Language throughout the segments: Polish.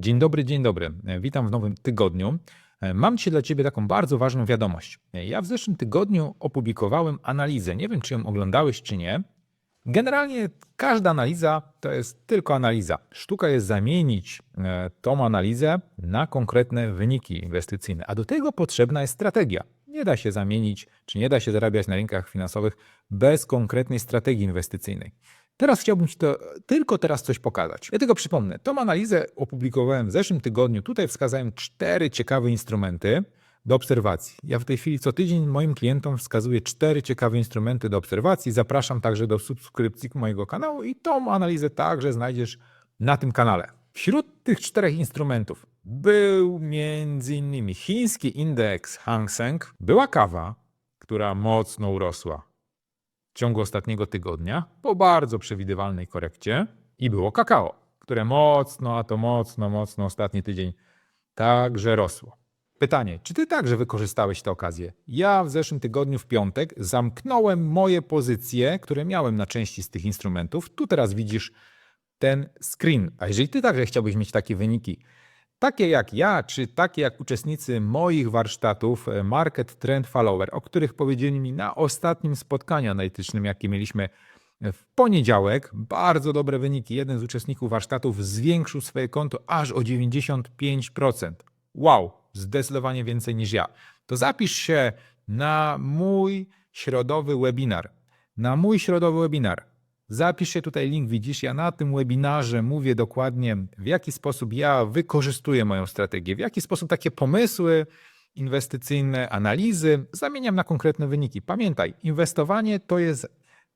Dzień dobry, dzień dobry. Witam w nowym tygodniu. Mam dzisiaj dla Ciebie taką bardzo ważną wiadomość. Ja w zeszłym tygodniu opublikowałem analizę. Nie wiem, czy ją oglądałeś, czy nie. Generalnie każda analiza to jest tylko analiza. Sztuka jest zamienić e, tą analizę na konkretne wyniki inwestycyjne, a do tego potrzebna jest strategia. Nie da się zamienić, czy nie da się zarabiać na rynkach finansowych bez konkretnej strategii inwestycyjnej. Teraz chciałbym Ci to tylko teraz coś pokazać. Ja tylko przypomnę, tą analizę opublikowałem w zeszłym tygodniu. Tutaj wskazałem cztery ciekawe instrumenty do obserwacji. Ja w tej chwili co tydzień moim klientom wskazuję cztery ciekawe instrumenty do obserwacji. Zapraszam także do subskrypcji mojego kanału i tą analizę także znajdziesz na tym kanale. Wśród tych czterech instrumentów był m.in. chiński indeks Hang Seng, była kawa, która mocno urosła w ciągu ostatniego tygodnia po bardzo przewidywalnej korekcie i było kakao, które mocno, a to mocno, mocno ostatni tydzień także rosło. Pytanie, czy ty także wykorzystałeś tę okazję? Ja w zeszłym tygodniu w piątek zamknąłem moje pozycje, które miałem na części z tych instrumentów. Tu teraz widzisz ten screen. A jeżeli ty także chciałbyś mieć takie wyniki, takie jak ja, czy takie jak uczestnicy moich warsztatów e, Market Trend Follower, o których powiedzieli mi na ostatnim spotkaniu analitycznym, jakie mieliśmy w poniedziałek, bardzo dobre wyniki. Jeden z uczestników warsztatów zwiększył swoje konto aż o 95%. Wow, zdecydowanie więcej niż ja. To zapisz się na mój środowy webinar. Na mój środowy webinar. Zapisz się tutaj link, widzisz, ja na tym webinarze mówię dokładnie, w jaki sposób ja wykorzystuję moją strategię, w jaki sposób takie pomysły inwestycyjne, analizy zamieniam na konkretne wyniki. Pamiętaj, inwestowanie to jest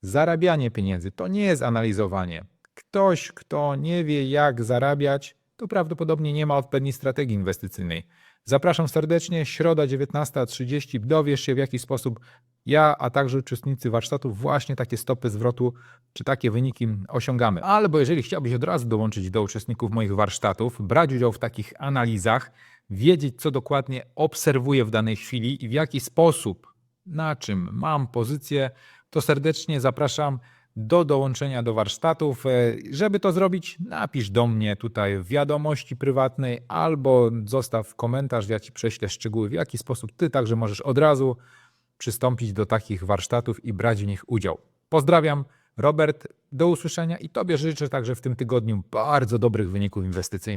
zarabianie pieniędzy, to nie jest analizowanie. Ktoś, kto nie wie, jak zarabiać, to prawdopodobnie nie ma odpowiedniej strategii inwestycyjnej. Zapraszam serdecznie, środa 19.30. Dowiesz się, w jaki sposób ja, a także uczestnicy warsztatów właśnie takie stopy zwrotu czy takie wyniki osiągamy. Albo jeżeli chciałbyś od razu dołączyć do uczestników moich warsztatów, brać udział w takich analizach, wiedzieć, co dokładnie obserwuję w danej chwili i w jaki sposób, na czym mam pozycję, to serdecznie zapraszam do dołączenia do warsztatów. E, Żeby to zrobić, napisz do mnie tutaj w wiadomości prywatnej albo zostaw komentarz, ja Ci prześlę szczegóły, w jaki sposób Ty także możesz od razu przystąpić do takich warsztatów i brać w nich udział. Pozdrawiam, Robert, do usłyszenia i Tobie życzę także w tym tygodniu bardzo dobrych wyników inwestycyjnych.